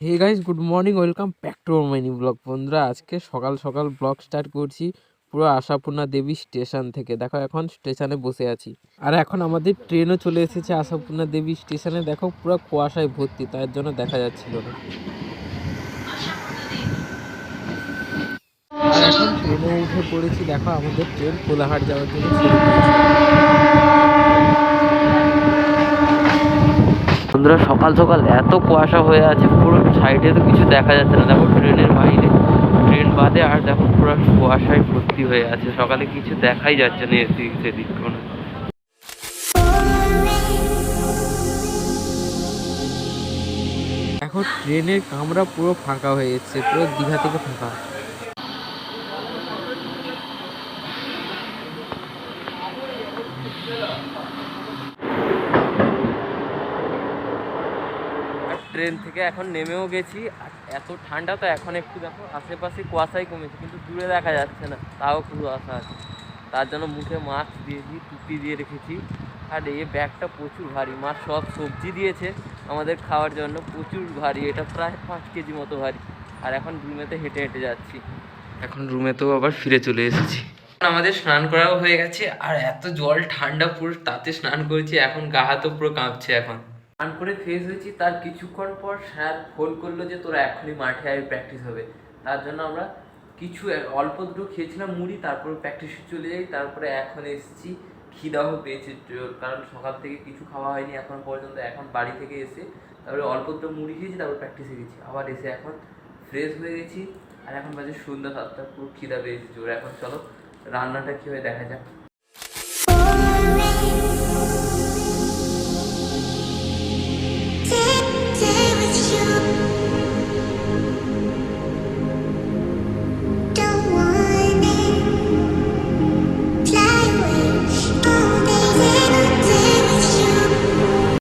Hey guys good morning welcome back to মাইনি blog বন্ধুরা। আজকে সকাল সকাল ব্লগ স্টার্ট করছি, পুরো আশাপূর্ণা দেবী স্টেশন থেকে। দেখো, এখন স্টেশনে বসে আছি। আর এখন আমাদের ট্রেনও চলে এসেছে আশাপূর্ণা দেবী স্টেশনে দেখো, পুরো কুয়াশায় ভর্তি, তার জন্য দেখা যাচ্ছিল না। আর এখন ট্রেনে উঠে পড়েছি, দেখো, আমাদের ট্রেন কোলাহাট যাওয়ার জন্য। বন্ধুরা, সকাল সকাল এত কুয়াশা হয়ে আছে, পুরো সাইডে তো কিছু দেখা যাচ্ছে না। দেখো ট্রেনের বাইরে, ট্রেন বাদে আর দেখো পুরো কুয়াশায় ভর্তি হয়ে আছে। সকালে কিছু দেখাই যাচ্ছে না এদিক সেদিক কোনো। এখন ট্রেনের কামরা পুরো ফাঁকা হয়ে যাচ্ছে, পুরো দীঘা থেকে ফাঁকা। ট্রেন থেকে এখন নেমেও গেছি, আর এত ঠান্ডা তো এখন একটু দেখো, আশেপাশে কুয়াশাই কমেছে, কিন্তু দূরে দেখা যাচ্ছে না, তাও কুয়াশা আছে। তার জন্য মুখে মাস্ক দিয়েছি টুপি দিয়ে রেখেছি, আর এই ব্যাগটা প্রচুর ভারী, মা সব সবজি দিয়েছে আমাদের খাওয়ার জন্য, প্রচুর ভারী, এটা প্রায় পাঁচ কেজি মতো ভারী, আর এখন রুমেতে হেঁটে হেঁটে যাচ্ছি। এখন রুমেতেও আবার ফিরে চলে এসেছি। আমাদের স্নান করাও হয়ে গেছে, আর এত জল ঠান্ডা পুরো তাতে স্নান করেছি, এখন গা হাতও পুরো কাঁপছে এখন। স্নান করে ফ্রেশ হয়েছি। তার কিছুক্ষণ পর স্যার ফোন করল যে, তোরা এখনই মাঠে আয় প্র্যাকটিস হবে। তার জন্য আমরা কিছু অল্প দুটো খেয়েছিলাম মুড়ি, তারপর প্র্যাকটিসে চলে যাই। তারপরে এখন এসেছি খিদাও পেয়েছে। কারণ সকাল থেকে কিছু খাওয়া হয়নি এখন পর্যন্ত, এখন বাড়ি থেকে এসে তারপরে অল্প দুটো মুড়ি খেয়েছি, তারপর প্র্যাকটিসে গেছি। আবার এসে এখন ফ্রেশ হয়ে গেছি। আর এখন বাজে সন্ধ্যা সাতটা, পুরো খিদা পেয়েছে জোর। এখন চলো রান্নাটা কী হয় দেখা যাক।